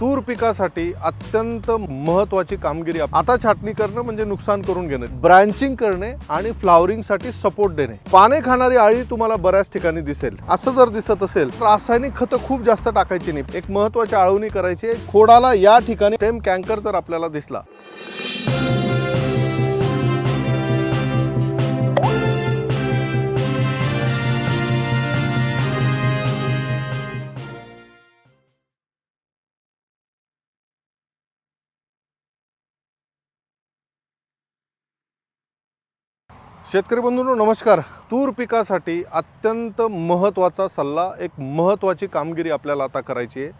तूर पिकासाठी अत्यंत महत्वाची कामगिरी आता छाटणी करणं म्हणजे नुकसान करून घेणे ब्रँचिंग करणे आणि फ्लावरिंगसाठी सपोर्ट देणे. पाने खाणारी आळी तुम्हाला बऱ्याच ठिकाणी दिसेल. असं जर दिसत असेल तर रासायनिक खतं खूप जास्त टाकायची नाही. एक महत्वाची आळवणी करायची खोडाला या ठिकाणी टेम कँकर जर आपल्याला दिसला. शेतकरी बंधूंनो नमस्कार. तूर पिकासाठी अत्यंत महत्त्वाचा सल्ला एक महत्त्वाची कामगिरी आपल्याला आता करायची आहे.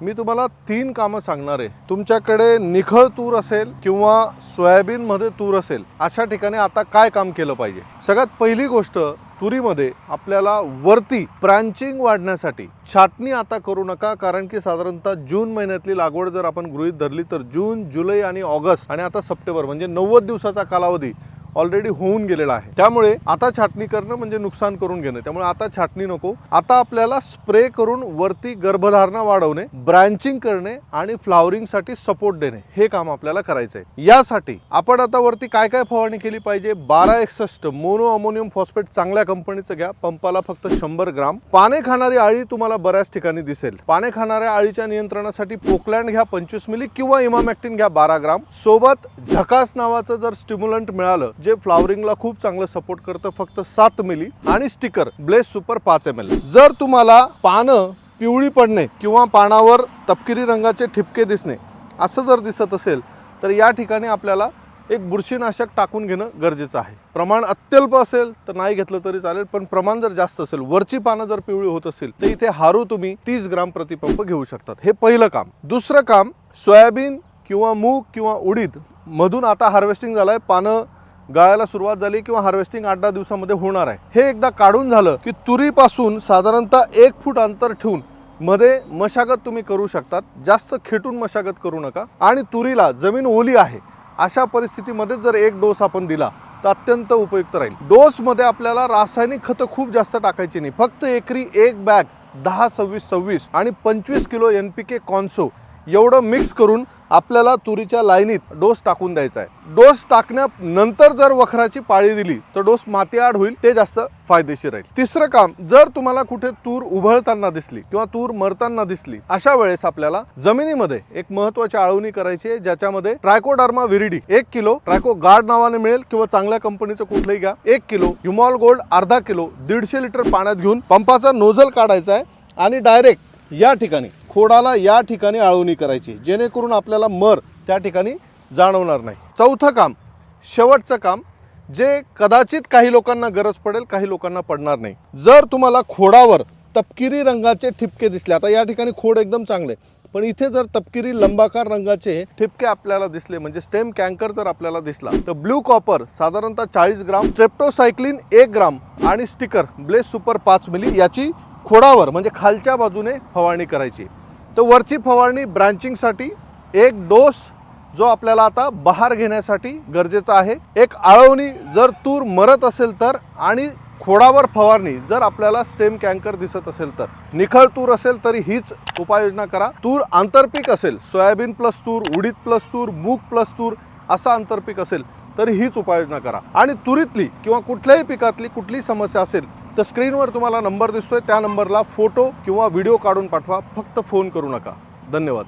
मी तुम्हाला तीन कामं सांगणार आहे. तुमच्याकडे निखळ तूर असेल किंवा सोयाबीनमध्ये तूर असेल अशा ठिकाणी आता काय काम केलं पाहिजे? सगळ्यात पहिली गोष्ट तुरीमध्ये आपल्याला वरती ब्रांचिंग वाढण्यासाठी छाटणी आता करू नका कारण की साधारणतः जून महिन्यातली लागवड जर आपण गृहीत धरली तर जून जुलै आणि ऑगस्ट आणि आता सप्टेंबर म्हणजे नव्वद दिवसाचा कालावधी ऑलरेडी होऊन गेलेला आहे. त्यामुळे आता छाटणी करणं म्हणजे नुकसान करून घेणं. त्यामुळे आता छाटणी नको. आता आपल्याला स्प्रे करून वरती गर्भधारणा वाढवणे ब्रँचिंग करणे आणि फ्लावरिंगसाठी सपोर्ट देणे हे काम आपल्याला करायचं आहे यासाठी आपण आता वरती काय काय फवारणी केली पाहिजे? बारा एकसष्ट मोनो अमोनियम फॉस्फेट चांगल्या कंपनीचं घ्या. पंपाला फक्त शंभर ग्राम. पाने खाणारी आळी तुम्हाला बऱ्याच ठिकाणी दिसेल. पाने खाणाऱ्या आळीच्या नियंत्रणासाठी पोकलँड घ्या पंचवीस मिली किंवा इमामॅक्टिन घ्या बारा ग्राम. सोबत झकास नावाचं जर स्टिम्युलंट मिळालं जे फ्लावरिंगला खूप चांगलं सपोर्ट करतं फक्त सात मिली आणि स्टिकर ब्लेस सुपर पाच एम एल. जर तुम्हाला पानं पिवळी पडणे किंवा पानावर तपकिरी रंगाचे ठिपके दिसणे असं जर दिसत असेल तर या ठिकाणी आपल्याला एक बुरशीनाशक टाकून घेणं गरजेचं आहे. प्रमाण अत्यल्प असेल तर नाही घेतलं तरी चालेल पण प्रमाण जर जास्त असेल वरची पानं जर पिवळी होत असेल तर इथे हारू तुम्ही तीस ग्राम प्रतिपंप घेऊ शकतात. हे पहिलं काम. दुसरं काम सोयाबीन किंवा मूग किंवा उडीद मधून आता हार्वेस्टिंग झालंय पानं गळायला सुरुवात झाली किंवा हार्वेस्टिंग आठ दहा दिवसामध्ये होणार आहे. हे एकदा काढून झालं की तुरीपासून साधारणतः एक फूट अंतर ठेवून मध्ये मशागत तुम्ही करू शकतात. जास्त खेटून मशागत करू नका. आणि तुरीला जमीन ओली आहे अशा परिस्थितीमध्ये जर एक डोस आपण दिला तर अत्यंत उपयुक्त राहील. डोसमध्ये आपल्याला रासायनिक खतं खूप जास्त टाकायची नाही. फक्त एकरी एक बॅग दहा सव्वीस सव्वीस आणि पंचवीस किलो एन पी के कॉन्सो एवढं मिक्स करून आपल्याला तुरीच्या लाईनीत डोस टाकून द्यायचा आहे. डोस टाकण्यानंतर जर वखराची पाळी दिली तर डोस मातीआड होईल ते जास्त फायदेशीर राहील. तिसरं काम जर तुम्हाला कुठे तूर उभळताना दिसली किंवा तूर मरताना दिसली अशा वेळेस आपल्याला जमिनीमध्ये एक महत्वाची आळवणी करायची आहे ज्याच्यामध्ये ट्रायकोडर्मा विरिडी एक किलो ट्रायको गार्ड नावाने मिळेल किंवा चांगल्या कंपनीचं कुठलंही घ्या एक किलो ह्युमॉल गोल्ड अर्धा किलो दीडशे लिटर पाण्यात घेऊन पंपाचा नोझल काढायचा आहे आणि डायरेक्ट या ठिकाणी खोडाला या ठिकाणी आळवणी करायची जेणेकरून आपल्याला मर त्या ठिकाणी जाणवणार नाही. चौथं काम शेवटचं काम जे कदाचित काही लोकांना गरज पडेल काही लोकांना पडणार नाही. जर तुम्हाला खोडावर तपकिरी रंगाचे ठिपके दिसले आता या ठिकाणी खोड एकदम चांगले पण इथे जर तपकिरी लंबाकार रंगाचे ठिपके आपल्याला दिसले म्हणजे स्टेम कँकर जर आपल्याला दिसला तर ब्ल्यू कॉपर साधारणतः चाळीस ग्राम ट्रेप्टोसायक्लिन एक ग्राम आणि स्टिकर ब्लेस सुपर पाच मिली याची खोडावर म्हणजे खालच्या बाजूने फवारणी करायची. तर वरची फवारणी ब्रँचिंगसाठी एक डोस जो आपल्याला आता बहार घेण्यासाठी गरजेचा आहे. एक आळवणी जर तूर मरत असेल तर आणि खोडावर फवारणी जर आपल्याला स्टेम कँकर दिसत असेल तर. निखळ तूर असेल तरी हीच उपाययोजना करा. तूर आंतरपीक असेल सोयाबीन प्लस तूर उडीद प्लस तूर मूग प्लस तूर असं आंतरपीक असेल तर हीच उपाययोजना करा. आणि तुरीतली किंवा कुठल्याही पिकातली कुठली समस्या असेल तर स्क्रीनवर तुम्हाला नंबर दिसतोय त्या नंबरला फोटो किंवा व्हिडिओ काढून पाठवा फक्त फोन करू नका. धन्यवाद.